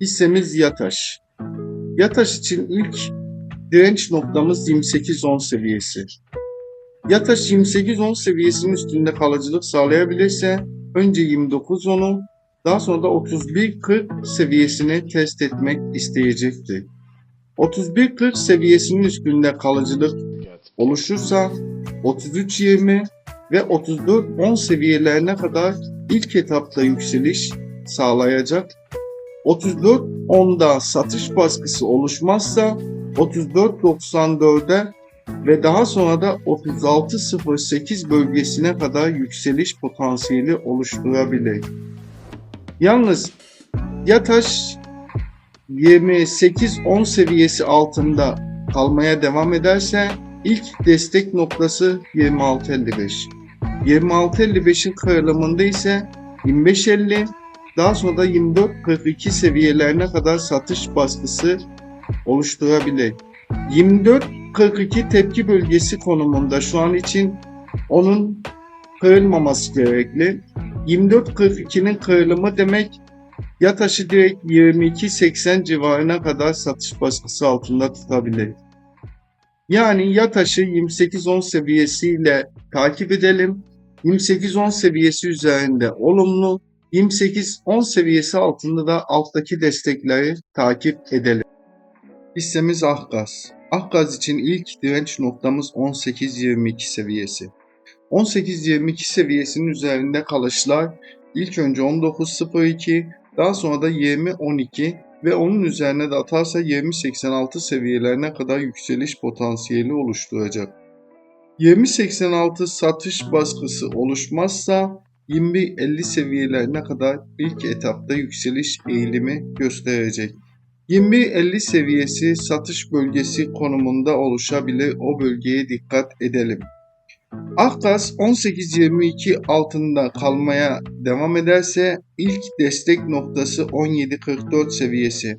Hissemiz Yataş. Yataş için ilk direnç noktamız 28-10 seviyesi. Yataş 28-10 seviyesinin üstünde kalıcılık sağlayabilirse önce 29-10'u daha sonra da 31-40 seviyesini test etmek isteyecektir. 31-40 seviyesinin üstünde kalıcılık oluşursa 33-20 ve 34-10 seviyelerine kadar ilk etapta yükseliş sağlayacak. 34-10'da satış baskısı oluşmazsa 34-94'e ve daha sonra da 36-08 bölgesine kadar yükseliş potansiyeli oluşturabilir. Yalnız Yataş 28-10 seviyesi altında kalmaya devam ederse ilk destek noktası 26.55. 26.55'in kırılımında ise 25.50 daha sonra da 24.42 seviyelerine kadar satış baskısı oluşturabilir. 24.42 tepki bölgesi konumunda şu an için onun kırılmaması gerekli. 24.42'nin kırılımı demek Yataş'ı direkt 22.80 civarına kadar satış baskısı altında tutabilir. Yani Yataş'ı 28.10 seviyesiyle takip edelim. 28.10 seviyesi üzerinde olumlu, 28.10 seviyesi altında da alttaki destekleri takip edelim. Hissemiz Ahgaz. Ahgaz için ilk direnç noktamız 18.22 seviyesi. 18.22 seviyesinin üzerinde kalışlar ilk önce 19.02 daha sonra da 20.12 ve onun üzerine de atarsa 20.86 seviyelerine kadar yükseliş potansiyeli oluşturacak. 20.86 satış baskısı oluşmazsa 21.50 seviyelerine kadar ilk etapta yükseliş eğilimi gösterecek. 21.50 seviyesi satış bölgesi konumunda oluşabilir. O bölgeye dikkat edelim. Aktas 18.22 altında kalmaya devam ederse ilk destek noktası 17.44 seviyesi.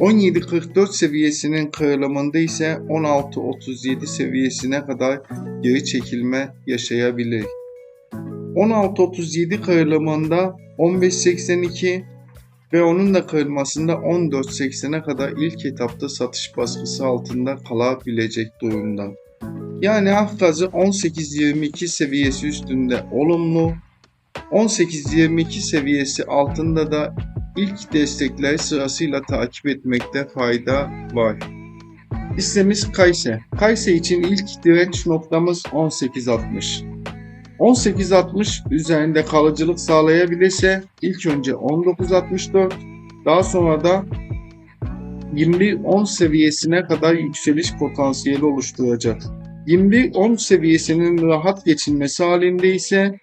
17.44 seviyesinin kırılımında ise 16.37 seviyesine kadar geri çekilme yaşayabilir. 16.37 kırılımında 15.82 ve onun da kırılmasında 14.80'e kadar ilk etapta satış baskısı altında kalabilecek durumda. Yani Hafgaz'ı 18-22 seviyesi üstünde olumlu, 18-22 seviyesi altında da ilk destekleri sırasıyla takip etmekte fayda var. Hissemiz Kayse. Kayse için ilk direnç noktamız 18.60. 18.60 üzerinde kalıcılık sağlayabilirse ilk önce 19.64 daha sonra da 21.10 seviyesine kadar yükseliş potansiyeli oluşturacak. 21.10 seviyesinin rahat geçilmesi halinde ise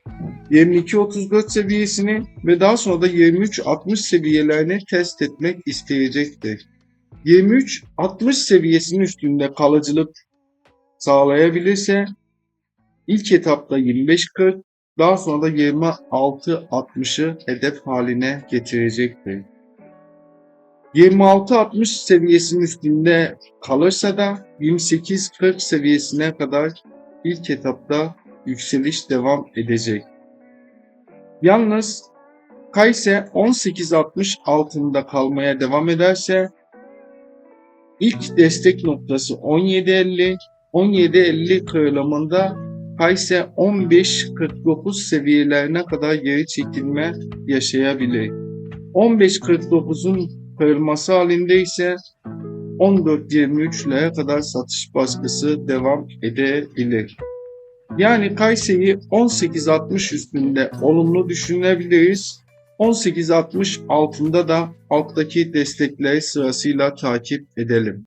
22.34 seviyesini ve daha sonra da 23.60 seviyelerini test etmek isteyecektir. 23.60 seviyesinin üstünde kalıcılık sağlayabilirse ilk etapta 25.40 daha sonra da 26.60'ı hedef haline getirecektir. 26-60 seviyesinin üstünde kalırsa da 28-40 seviyesine kadar ilk etapta yükseliş devam edecek. Yalnız Kayse 18-60 altında kalmaya devam ederse ilk destek noktası 17.50 17.50 kırılımında Kayse 15.49 seviyelerine kadar geri çekilme yaşayabilir. 15.49'un kırılması halinde ise 14.23'lere kadar satış baskısı devam edebilir. Yani Kayseri 18.60 üstünde olumlu düşünebiliriz. 18.60 altında da alttaki destekleri sırasıyla takip edelim.